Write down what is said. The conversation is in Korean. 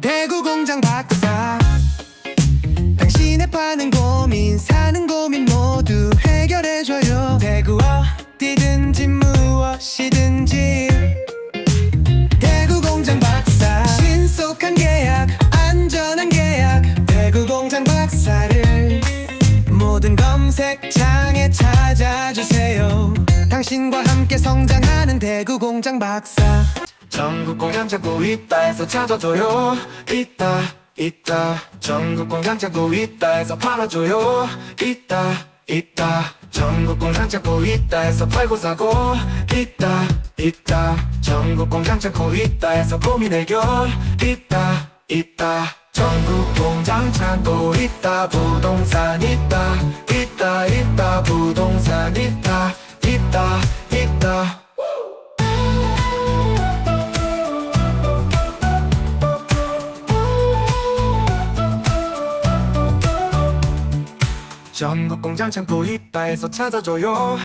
대구 공장 박사. 당신의 파는 고민 사는 고민 모두 해결해줘요. 대구 어디든지 무엇이든지. 대구 공장 박사. 신속한 계약 안전한 계약. 대구 공장 박사를 모든 검색창에 찾아주세요. 당신과 함께 성장하는 대구 공장 박사 전국 공장 찾고 있다 해서 찾아줘요. 있다 있다. 전국 공장 찾고 있다 해서 팔아줘요. 있다 있다. 전국 공장 찾고 있다 해서 팔고 사고. 있다 있다. 전국 공장 찾고 있다 해서 고민 해결 있다 있다. 전국 공장 찾고 있다. 부동산 있다. 있다 있다. 부동산 있다. 있다 전국 공장 창고 해서 찾아줘요